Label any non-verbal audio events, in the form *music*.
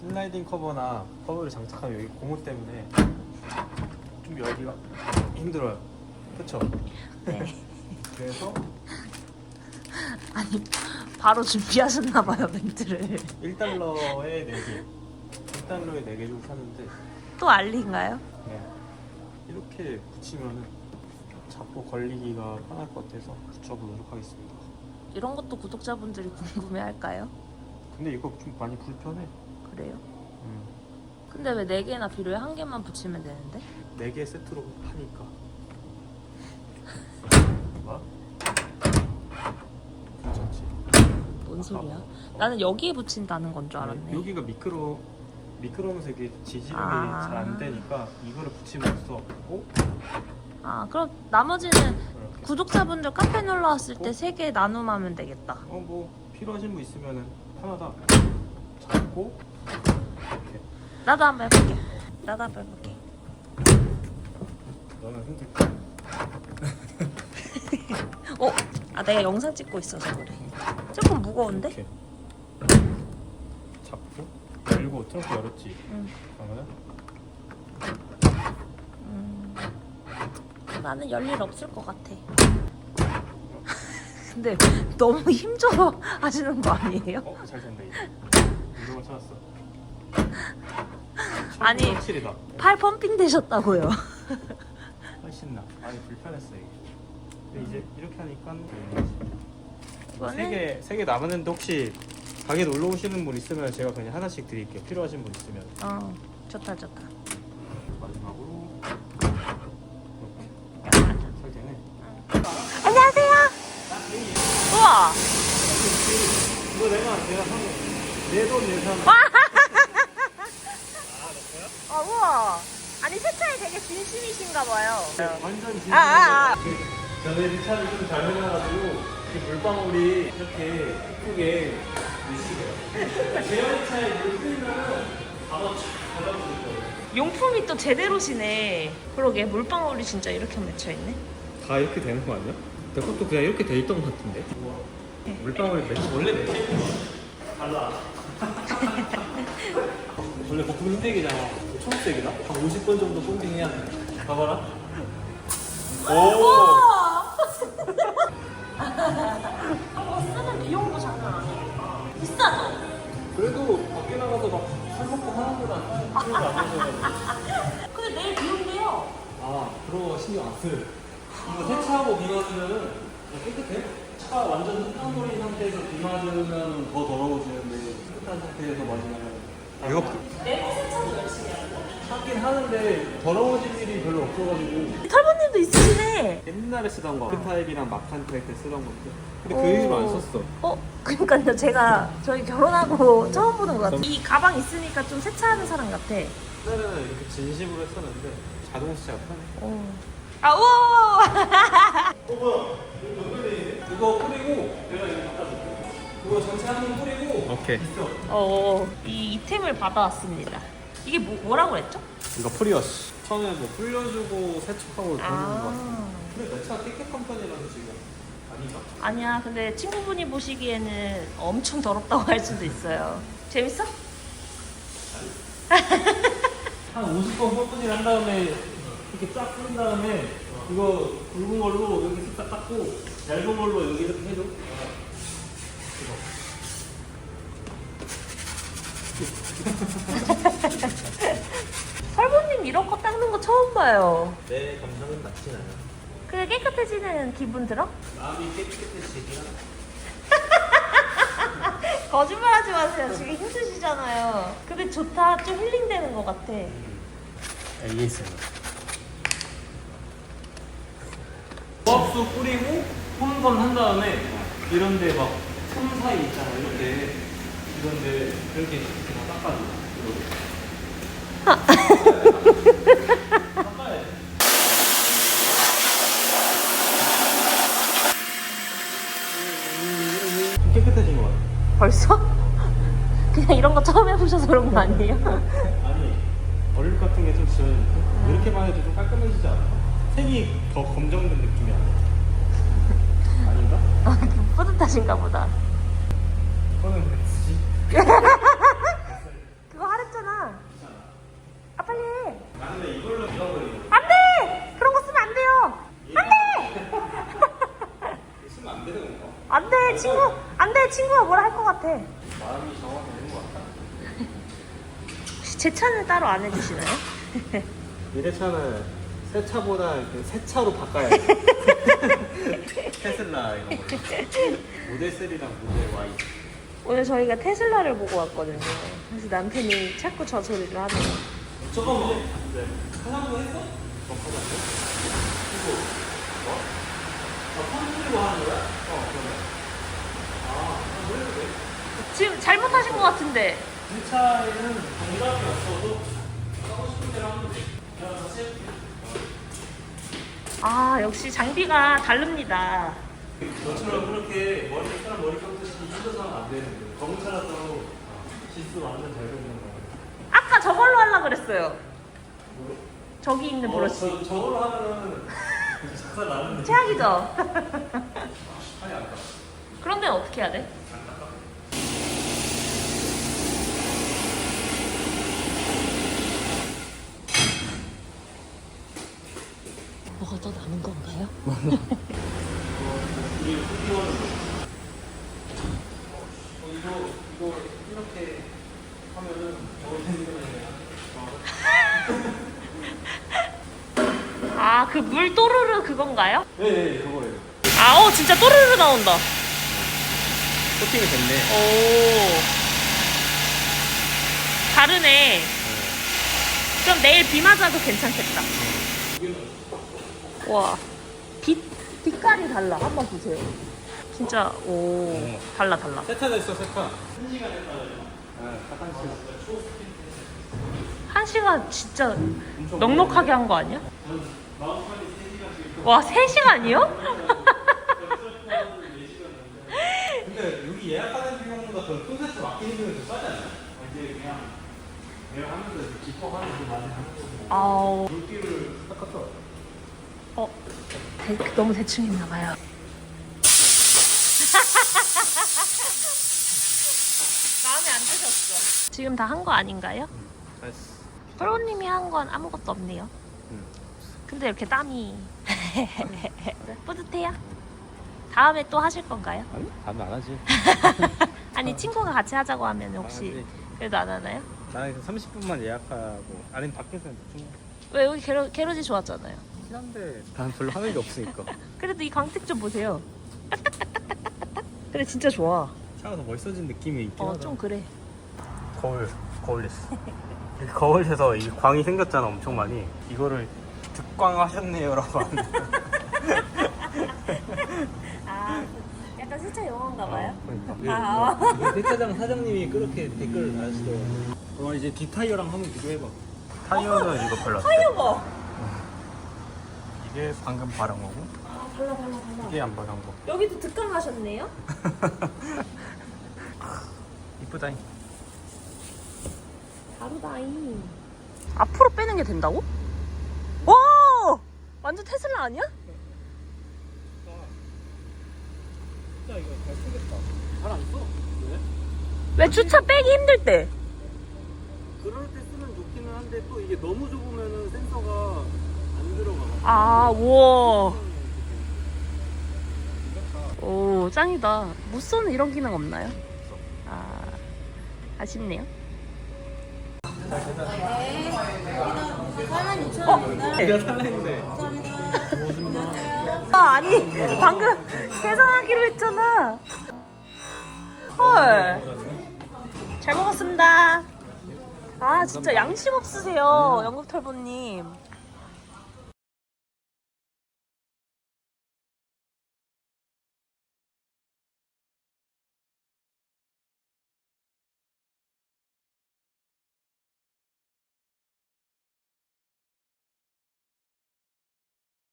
슬라이딩 커버나 커버를 장착하면 여기 고무 때문에 좀 열기가 힘들어요. 그렇죠? 네. 그래서 아니 바로 준비하셨나 봐요 멘트를. 1달러에 4개 1달러에 4개 주고 샀는데 또 알리인가요? 네. 이렇게 붙이면은 잡고 걸리기가 편할 것 같아서 붙여보도록 하겠습니다. 이런 것도 구독자분들이 궁금해할까요? 근데 이거 좀 많이 불편해. 그래요? 음. 근데 왜 네 개나 필요해? 한 개만 붙이면 되는데? 4개 세트로 파니까. 뭐? 괜찮지? 뭔 소리야? 나는 여기에 붙인다는 건 줄 알았네. 여기가 미끄러 미끄러우면서 이게 지지력이 아. 잘안 되니까 이거를 붙임으로써 어? 아 그럼 나머지는 이렇게 구독자분들 카페 놀러 왔을 때세 개 나눔하면 되겠다. 어 뭐 필요하신 분 있으면은 편하다 잡고 이렇게 나도 한번 해볼게. 나도 한번 해볼게. 너는 힘들까? *laughs* 어? 아 내가 영상 찍고 있어서 그래. 조금 무거운데? 이렇게 잡고 열고 트렁크 열었지 응. 그러면 음, 나는 열일 없을 것 같아. *laughs* 근데 너무 힘줘서 *laughs* 하시는 거 아니에요? 어? 잘 된다 이제 운동을 찾았어 아니. 확실히다 팔 펌핑 되셨다고요. *laughs* 훨씬 나 많이 불편했어 이게 근데 이제 이렇게 하니까 이거는 세개 세 개 남았는데 혹시 가게 놀러 오시는 분 있으면 제가 그냥 하나씩 드릴게요 필요하신 분 있으면 어 좋다 좋다. 마지막으로 이렇게 잘 되네 안녕하세요. 우와. 이거 내가 내가 산내돈 아 우와. 아니 세차에 되게 진심이신가 봐요. 완전 진심 아, 아, 아. 전에 이 차를 좀 잘 해놔가지고 이 물방울이 이렇게 예쁘게 미치게요 제어리 차에 물 뿌리면은 바로 촥 걷어버릴 거예요 용품이 또 제대로시네. 그러게 물방울이 진짜 이렇게 맺혀 있네. 다 이렇게 되는 거 아니야? 내 것도 그냥 이렇게 돼 있던 것 같은데 물방울이 몇, 원래 몇 개? 달라 *laughs* 원래 거품 흰색이잖아 초록색이다? 한 50번 정도 펌핑해야 돼 봐봐라 오 어, 쓰는 비용도 장난 아니에요. 비싸죠? 그래도 밖에 나가서 막 술 먹고 하는 거랑 그런 거안 하셔가지고 근데 내일 비 온대요. 아 그런 거 신경 안 써요 이거 세차하고 비 맞으면은 그냥 깨끗해? 차가 완전 흙탕물인 상태에서 비 맞으면 더 더러워지는데 깨끗한 상태에서 맞으면 이거 내일 세차도 열심히 해요. 하는데 더러워질 일이 별로 없어가지고 털보님도 있으시네. 옛날에 쓰던 거 타입이랑 막한 타입 때 쓰던 것들 근데 오. 그 이후로 안 썼어 어, 그러니까요. 제가 저희 결혼하고 처음 보는 것 같아요. 이 가방 있으니까 좀 세차하는 사람 같아. 옛날에는 이렇게 진심으로 했었는데 자동 시차가 편해 어. 아, 우와! *laughs* 어 뭐야 이거 뿌리고 내가 이거 갖다 줄게 그거 전체 한번 뿌리고 오케이 있어 어, 이 이템을 받아왔습니다. 이게 뭐, 뭐라고 그랬죠? 이거 프리어스 처음에 뭐 불려주고 세척하고 그러는 아. 근데 내 차가 티켓 컴퍼니라서 지금 아닌가? 아니야, 근데 친구분이 보시기에는 엄청 더럽다고 할 수도 있어요. 재밌어? *laughs* 한 50번 펌프질 한 다음에 이렇게 쫙 뿌린 다음에 이거 굵은 걸로 여기 싹 닦고 얇은 걸로 여기 이렇게 해줘 이거 설보님 *laughs* 이런 거 닦는 거 처음 봐요. 내 감성은 맞진 않아 그게 깨끗해지는 기분 들어? 마음이 깨끗해지긴 *laughs* 거짓말 하지 마세요. 지금 힘드시잖아요. 근데 좋다. 좀 힐링되는 것 같아. ASMR 조합수 뿌리고 홈건 한 다음에 이런데 막솜 사이 있잖아 이런데 이런데 이렇게 이렇게 다 닦아줘 이렇게 *laughs* 그런 거 아니에요? 아니 얼굴 같은 게 좀 지워지고 이렇게만 해도 좀 깔끔해지지 않아? 색이 더 검정된 느낌이야. 아닌가? 아, 뿌듯하신가 보다. 이거는 왜 쓰지? *laughs* 그거 하랬잖아. 아 빨리 해. 나 근데 이걸로 밀어버리는 안 돼! 그런 거 쓰면 안 돼요. 안 돼! 쓰면 안 되는 건가? 안 돼, 친구. 안 돼, 친구가 뭐라 할 것 같아. 마음이 정확해. 제 차는 따로 안 해주시나요? *laughs* 미래 차는 새 차보다 그새 차로 바꿔야 돼. *laughs* 테슬라 이런 거. 모델 3랑 모델 Y. 오늘 저희가 테슬라를 보고 왔거든요. 그래서 남편이 자꾸 저 소리를 하네요. 잠깐만. 네. 하나도 했어? 어, 하나 이거 뭐? 아, 펀드리고 하는 거야? 어, 그러네. 아, 해도 돼. 지금 잘못하신 것 같은데. 이 차에는 정답이 없어도 하고 싶은 대로 하면 돼. 그냥 해볼게. 아, 역시 장비가 다릅니다. 너처럼 그렇게 머리 사람 머리 깎듯이 힘줘서 하면 안 되는데 검은 차라도 지수 완전 잘 되는 거야. 아까 저걸로 하려고 그랬어요. 저기 있는 브러쉬. 어, 저, 저걸로 하면은 작살 나는데. 최악이죠? 아니. 그런데 어떻게 해야 돼? 더 남은 건가요? 아, 그 물 또르르 그건가요? 네 네 그거예요. 아, 어, 진짜 또르르 나온다. 코팅이 됐네. 오. 다르네. 그럼 내일 비 맞아도 괜찮겠다. 와. 빛, 빛깔이 달라. 한번 보세요. 진짜, 오. 달라, 달라. 세타 됐어 세타. 한 시간에 따라요. 네, 한 시간. 한 시간 진짜 넉넉하게 한 거 아니야? 마음판이 3시간씩 와, 3시간이요? 근데 여기 예약하는 비용보다 더큰 세트 맡기는 비용이 더 싸지 않나요? 이제 그냥 내가 하면서 기뻐하는 그 많이 하는 거고 아우. 물기를 딱 갖다 어, 대, 너무 대충 했나 봐요. *laughs* 마음에 안 드셨어. 지금 다 한 거 아닌가요? 됐어 프로님이 한 건 아무것도 없네요. 응. 근데 이렇게 땀이 *laughs* 뿌듯해요? 다음에 또 하실 건가요? 아니 다음에 안 하지 *laughs* 아니 친구가 같이 하자고 하면 혹시 하지. 그래도 안 하나요? 나는 30분만 예약하고 아니면 밖에서 충분히 왜 여기 게러, 게러지 좋았잖아요. 긴 한데 난 별로 하는 게 없으니까 *laughs* 그래도 이 광택 좀 보세요. *laughs* 그래 진짜 좋아. 차가 더 멋있어진 느낌이 있긴 어 하다 좀 그래. 거울 거울레스 거울에서 이 광이 생겼잖아 엄청 많이 이거를 득광하셨네요 라고 하는데 *laughs* 아 약간 세차 영어인가 봐요. 그러니까. 아. 이게 세차장 사장님이 그렇게 댓글을 달아주더라고요. 그럼 이제 뒷타이어랑 한번 비교해봐. 타이어는 이거 발랐어. 타이어가. 이게 방금 바른 거고, 아 달라 달라 달라. 이게 안 바른 거. 여기도 득강하셨네요. *laughs* 이쁘다잉. 다르다잉. 앞으로 빼는 게 된다고? 와! 완전 테슬라 아니야? 진짜 이거 잘 쓰겠다. 잘안 써. 왜? 왜 주차 빼기 힘들 때? 그럴 때 쓰면 좋기는 한데 또 이게 너무 좁으면은 센서가 안 들어가. 아, 우와. 오, 짱이다. 무쏘는 이런 기능 없나요? 아, 아쉽네요. 살랬는데. 아, 아니, 방금 계산하기로 했잖아. 헐. 잘 먹었습니다. 아, 진짜 양심 없으세요, 영국털보님.